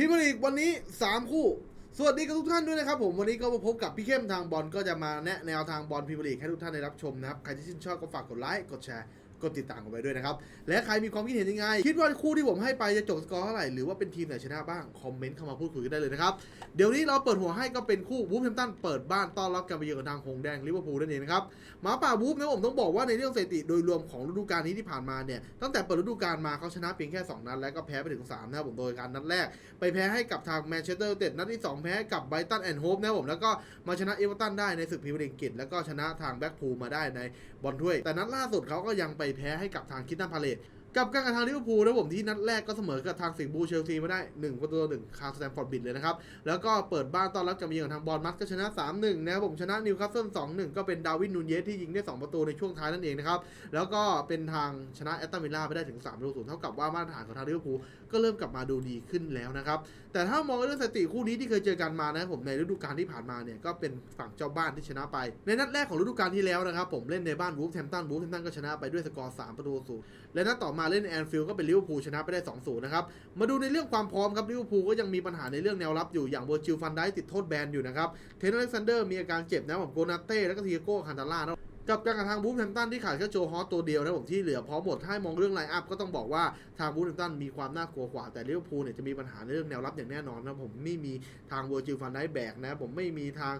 พรีเมียร์ลีกวันนี้ 3 คู่ สวัสดีกับทุกท่านด้วยนะครับผมวันนี้ก็มาพบกับพี่เข้มทางบอลก็จะมาแนะแนวทางบอลพรีเมียร์ลีกให้ทุกท่านได้รับชมนะครับ ใครที่ชื่นชอบก็ฝากกดไลค์กดแชร์ กดติดตามกันไปด้วยนะครับ และใครมีความคิดเห็นยังไง คิดว่าคู่ที่ผมให้ไปจะจบสกอร์เท่าไหร่ หรือว่าเป็นทีมไหนชนะบ้าง คอมเมนต์เข้ามาพูดคุยกันได้เลยนะครับ เดี๋ยวนี้เราเปิดหัวให้ก็เป็นคู่วูฟแฮมตันเปิดบ้านต้อนรับการไปเยือนทางหงแดงลิเวอร์พูลนั่นเองนะครับหมาป่าวูฟนะผมต้องบอกว่าในเรื่องสถิติโดยรวมของฤดูกาลนี้ที่ผ่านมาเนี่ยตั้งแต่เปิดฤดูกาลมาเขาชนะเพียงแค่สองนัดและก็แพ้ไปถึงสามนะครับผมโดยการนัดแรก ไปแพ้ให้กับทางแมนเชสเตอร์เต็ดนัดที่ 2 แพ้กับไบรตันแอนด์โฮปนะครับผมแล้วก็มาชนะเอเวอร์ตันได้ในศึกพรีเมียร์ลีกแล้วก็ชนะทางแบ็กพูลมาได้ในบอลถ้วยแต่นัดล่าสุดเขาก็ยังไปแพ้ให้กับทางคิดตันพาเลต กับการกระทางลิเวอร์พูลนะผมที่นัดแรกก็เสมอกับทางสิงห์บูเชลซีมาได้1ประตูต่อหนึ่งคาร์สแตมฟอร์ดบิดเลยนะครับ แล้วก็เปิดบ้านต้อนรับกับเยือนทางบอลมัสก็ชนะ 3-1 นะครับผมชนะนิวคาสเซิล2-1 ก็เป็นดาวินนูนเยสที่ยิงได้ 2 ประตูในช่วงท้ายนั่นเองนะครับ แล้วก็เป็นทางชนะแอตตันวิลล่าไปได้ถึง3ประตูศูนย์เท่ากับว่ามาตรฐานของทางลิเวอร์พูลก็เริ่มกลับมาดูดีขึ้นแล้วนะครับแต่ถ้ามองเรื่องสถิติคู่นี้ที่เคยเจอกันมานะผมในฤดูกาลที่ผ่านมาเนี่ยก็เป็นฝั่งเจ้าบ้านที่ชนะไป ในนัดแรกของฤดูกาลที่แล้วนะครับผมเล่นในบ้านวูฟแฮมตันวูฟแฮมตันก็ชนะไปด้วยสกอร์3ประตูศูนย์และนัดต่อมาเล่นแอนฟิลด์ก็เป็นลิเวอร์พูลชนะไปได้2-0นย์นะครับ มาดูในเรื่องความพร้อมครับลิเวอร์พูลก็ยังมีปัญหาในเรื่องแนวรับอยู่อย่างเวอร์จิลฟันได้ติดโทษแบนอยู่นะครับ เทนอเล็กซานเดอร์มีอาการเจ็บนะผมโกนาเต้แล้วก็ทีโก้คันตาล่า กับการกระทางบูฟแฮมตันที่ขาดแค่โจฮอสตัวเดียวนะผมที่เหลือพร้อมหมดถ้าให้มองเรื่องไลน์อัพก็ต้องบอกว่าทางบูฟแฮมตันมีความน่ากลัวกว่าแต่ลิเวอร์พูลเนี่ยจะมีปัญหาในเรื่องแนวรับอย่างแน่นอนนะผมไม่มีทางเวอร์จิลฟันได้แบกนะผมไม่มีทาง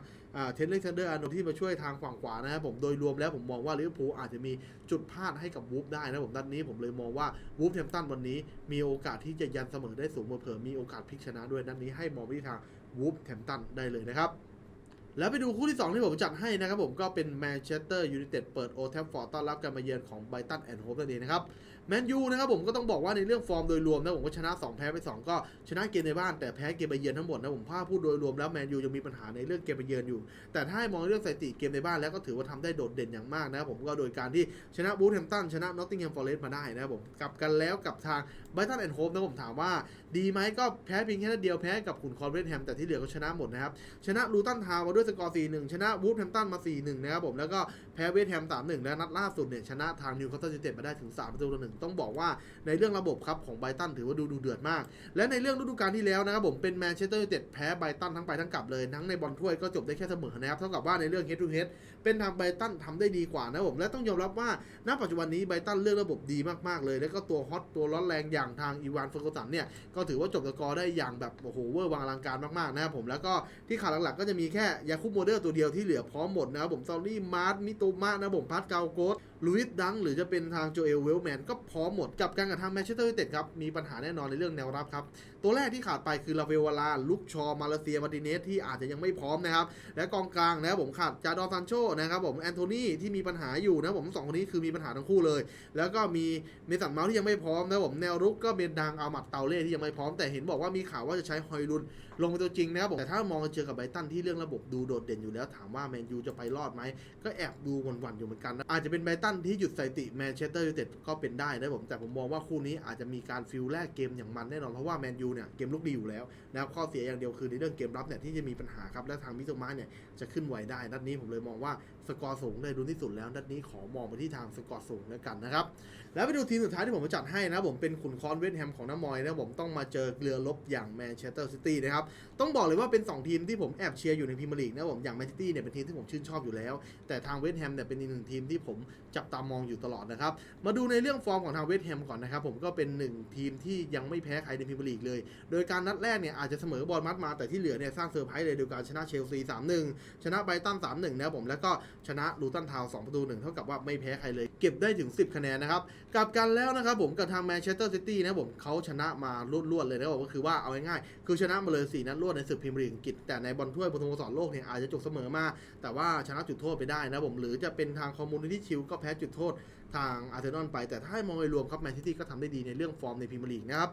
เทนเล็กซนเดอร์อานนที่มาช่วยทางฝั่งขวานะครับผมโดยรวมแล้วผมมองว่าลิเวอร์พูลอาจจะมีจุดพลาดให้กับวูฟได้นะผมด้านนี้ผมเลยมองว่าวูฟแฮมตันวันนี้มีโอกาสที่จะยันเสมอได้สูงเผื่อมีโอกาสพลิกชนะด้วยด้านนี้ให้มองไปที่ทางวูฟแฮมตันได้เลยนะครับ แล้วไปดูคู่ที่ 2 ที่ผมจัดให้นะครับผมก็เป็นแมนเชสเตอร์ยูไนเต็ดเปิดโอแทฟฟอร์ดต้อนรับการมาเยือนของไบรตันแอนด์โฮปนั่นเองนะครับ แมนยูนะครับผมก็ต้องบอกว่าในเรื่องฟอร์มโดยรวมนะผมก็ชนะ 2 แพ้ไป 2 ก็ชนะเกมในบ้านแต่แพ้เกมไปเยือนทั้งหมดนะผมภาพพูดโดยรวมแล้วแมนยูยังมีปัญหาในเรื่องเกมไปเยือนอยู่ แต่ถ้าให้มองเรื่องสถิติเกมในบ้านแล้วก็ถือว่าทำได้โดดเด่นอย่างมากนะครับผมก็โดยการที่ชนะบูธแฮมตันชนะนอตติงแฮมฟอร์เรสต์มาได้นะครับผมกลับกันแล้วกับทางไบรตันแอนด์โฮปนะผมถามว่า ดีไหมก็แพ้เพียงแค่นัดเดียวแพ้กับขุนคอนเวนแฮมแต่ที่เหลือก็ชนะหมดนะครับชนะลูตันทาวมาด้วยสกอร์4-1ชนะวูฟแฮมตันมา4-1นะครับผมแล้วก็แพ้เวสแฮม3-1และนัดล่าสุดเนี่ยชนะทางนิวคาสเซิลยูไนเต็ดมาได้ถึง3ประตูต่อหนึ่งต้องบอกว่าในเรื่องระบบครับของไบตันถือว่าดูดูเดือดมาก และในเรื่องฤดูกาลที่แล้วนะครับผมเป็นแมนเชสเตอร์ยูไนเต็ดแพ้ไบตันทั้งไปทั้งกลับเลย ทั้งในบอลถ้วยก็จบได้แค่เสมอนะครับเท่ากับว่าในเรื่อง head to head เป็นทางไบตันทำได้ดีกว่านะครับผมและต้องยอมรับว่าณปัจจุบันนี้ไบตันเลือกระบบดีมากๆเลย แล้วก็ตัวฮอตตัวร้อนแรงอย่างทางอีวานเฟอร์กสันเนี่ยก็ถือว่าจบสกอร์ได้อย่างแบบโอ้โหเวอร์วังอลังการมากๆนะครับผมแล้วก็ที่ขาดหลักๆก็จะมีแค่ยาคุปโมเดอร์ตัวเดียวที่เหลือพร้อมหมดนะครับผมซอรี่มาร์ตมิโตมะนะผมพัทเกาโกส ลุยส์ดังหรือจะเป็นทางโจเอลเวลแมนก็พร้อมหมดกับการกระทำแมนเชสเตอร์ยูไนเต็ดครับ มีปัญหาแน่นอนในเรื่องแนวรับครับ ตัวแรกที่ขาดไปคือลาเวลวาลาลุกชอมาเลเซียมาร์ติเนสที่อาจจะยังไม่พร้อมนะครับ และกองกลางนะผมขาดจาดอนซานโชนะครับผมแอนโทนีที่มีปัญหาอยู่นะผมสองคนนี้คือมีปัญหาทั้งคู่เลย แล้วก็มีเมสันเมาส์ที่ยังไม่พร้อมนะผมแนวรุกก็เป็นดังอามัดเตาเล่ที่ยังไม่พร้อมแต่เห็นบอกว่ามีข่าวว่าจะใช้ฮอยลุนลงเป็นตัวจริงนะครับผมแต่ถ้ามองเจอกับไบรตันที่เรื่องระบบดูโดดเด่นอยู่แล้วถามว่าแมนยูจะไปรอดไหมก็แอบดูหวั่นๆอยู่เหมือนกันนะอาจจะเป็นไบรตันที่หยุดสถิติแมนเชสเตอร์ยูไนเต็ดก็เป็นได้นะผมแต่ผมมองว่าคู่นี้อาจจะมีการฟิลแรกเกมอย่างมันแน่นอนเพราะว่าแมนยูเนี่ยเกมลุกดีอยู่แล้วนะครับข้อเสียอย่างเดียวคือในเรื่องเกมรับเนี่ยที่จะมีปัญหาครับและทางมิโซมะเนี่ยจะขึ้นไหวได้นัดนี้ผมเลยมองว่าสกอร์สูงเลยดูที่สุดแล้วนัดนี้ขอมองไปที่ทางสกอร์สูงแล้วกันนะครับแล้วไปดูทีมสุดท้ายที่ผมจัดให้นะผมเป็นขุนคอนเวสต์แฮมของน้ามอยนะผมต้องมาเจอเรือลบอย่างแมนเชสเตอร์ซิตี้นะครับต้องบอกเลยว่าเป็น 2 ทีมที่ผมแอบเชียร์อยู่ในพรีเมียร์ลีกนะผมอย่างแมนซิตี้เนี่ยเป็นทีมที่ผมชื่นชอบอยู่แล้ว แต่ทางเวสต์แฮมเนี่ยเป็นอีกหนึ่งทีมที่ผมจบตามองอยู่ตลอดนะครับ มาดูในเรื่องฟอร์มของทางเวสต์แฮมก่อนนะครับ ผมก็เป็นหนึ่งทีมที่ยังไม่แพ้ใครในพรีเมียร์ลีกเลย โดยการนัดแรกเนี่ยอาจจะเสมอบอลมัดมาแต่ที่เหลือเนี่ยสร้างเซอร์ไพรส์เลยโดยการชนะเชลซี 3-1 ชนะไบรตัน 3-1 นะครับผมแล้วก็ชนะลูตันทาวน์2ประตู1เท่ากับว่าไม่แพ้ใครเลย เก็บได้ถึง 10 คะแนนนะครับกลับกันแล้วนะครับผมกับทางแมนเชสเตอร์ซิตี้นะผมเขาชนะมารวดๆเลยนะครับผมก็คือว่าเอาง่ายๆคือชนะมาเลย4นัดรวดในศึกพรีเมียร์ลีกอังกฤษแต่ในบอลถ้วยประตูสโมสรโลกเนี่ยอาจจะจบเสมอมา แต่ว่าชนะจุดโทษไปได้นะผมหรือจะเป็นทางคอมมูนิตี้ชิลก็แพพ้จุดโทษทางอาร์เซนอลไป แต่ถ้าให้มองโดยรวมครับแมนซิตี้ก็ทำได้ดีในเรื่องฟอร์มในพรีเมียร์ลีกนะครับ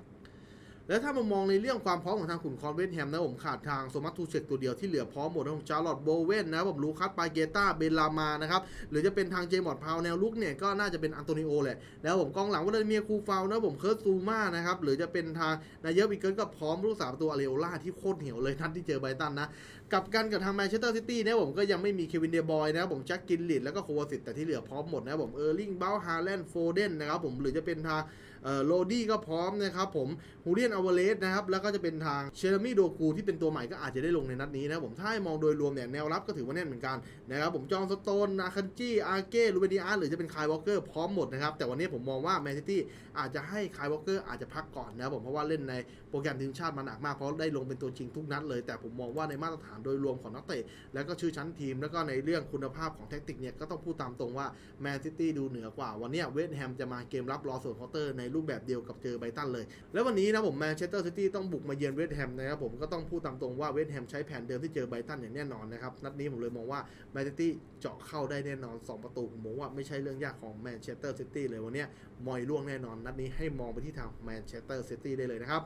แล้วถ้ามามองในเรื่องความพร้อมของทางขุนคอนเวนแฮมนะผมขาดทางโซมัตทูเชกตัวเดียวที่เหลือพร้อมหมดนะผมจาร์ลอตโบเวนนะผมลูคัสปาเกต้าเบลามานะครับหรือจะเป็นทางเจมอดพาวแนวลุกเนี่ยก็น่าจะเป็นอันโตนิโอแหละแล้วผมกองหลังวลาดิเมียร์คูฟาวนะผมเคิร์ตซูมานะครับหรือจะเป็นทางนายเยอร์บิเกิลก็พร้อมลูกสาวตัวอาเรโอล่าที่โคตรเหี่ยวเลยนัดที่เจอไบตันนะกับกันกับทางแมนเชสเตอร์ซิตี้นะผมก็ยังไม่มีเควินเดบอยนะครับผมแจ็คกินลิดแล้วก็โควาสิตแต่ที่เหลือพร้อมหมดนะผมเออร์ลิงเบลฮาแลนด์โฟเดนนะครับผมหรือจะเป็นทางเอ่โรดี้ก็พร้อมนะครับผมฮูเรียนอเวเลสนะครับ แล้วก็จะเป็นทางเชอร์มี่โดกูที่เป็นตัวใหม่ก็อาจจะได้ลงในนัดนี้นะผมถ้าให้มองโดยรวมเนี่ยแนวรับก็ถือว่าแน่นเหมือนกันนะครับผมจอห์นสโตนนาคันจี้อาร์เก้ลูเบนิอาร์หรือจะเป็นคายวอลเกอร์พร้อมหมดนะครับแต่วันนี้ผมมองว่าแมนซิตี้อาจจะให้คายวอลเกอร์อาจจะพักก่อนนะผมเพราะว่าเล่นในโปรแกรมทีมชาติมาหนักมากเพราะได้ลงเป็นตัวจริงทุกนัดเลย แต่ผมมองว่าในมาตรฐานโดยรวมของนักเตะแล้วก็ชื่อชั้นทีม แล้วก็ในเรื่องคุณภาพของแท็กติกเนี่ยก็ต้องพูดตามตรงว่าแมนซิตี้ดูเหนือกว่า วันนี้เวสต์แฮมจะมาเกมรับรอส่วนเคาน์เตอร์ในรูปแบบเดียวกับเจอไบตันเลย แล้ววันนี้นะผมแมมนเชสเตอร์ซิตี้ต้องบุกมาเยือนเวสต์แฮมนะครับผมก็ต้องพูดตามตรงว่าเวสต์แฮมใช้แผนเดิมที่เจอไบตันอย่างแน่นอนนะครับนัดนี้ผมเลยมองว่าแมนซิตี้เจาะเข้าได้แน่นอน 2 ประตูผมมองว่าไม่ใช่เรื่องยากของแมนเชสเตอร์ซิตี้เลยวันนี้มอยล่วงแน่นอนนัดนี้ให้มองไปที่ทางแมนเชสเตอร์ซิตี้ได้เลยนะครับ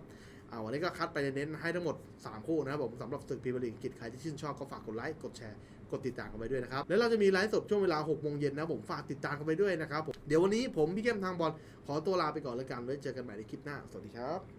อ่าวันนี้ก็คัดไปเน้นให้ทั้งหมด 3 คู่นะครับผมสำหรับศึกพรีเมียร์ลีกอังกฤษใครที่ชื่นชอบก็ฝากกดไลค์กดแชร์กดติดตามกันไปด้วยนะครับ แล้วเราจะมีไลฟ์สดช่วงเวลา6โมงเย็นนะผมฝากติดตามกันไปด้วยนะครับเดี๋ยววันนี้ผมพี่เข้มทางบอลขอตัวลาไปก่อนแล้วกันไว้เจอกันใหม่ในคลิปหน้า สวัสดีครับ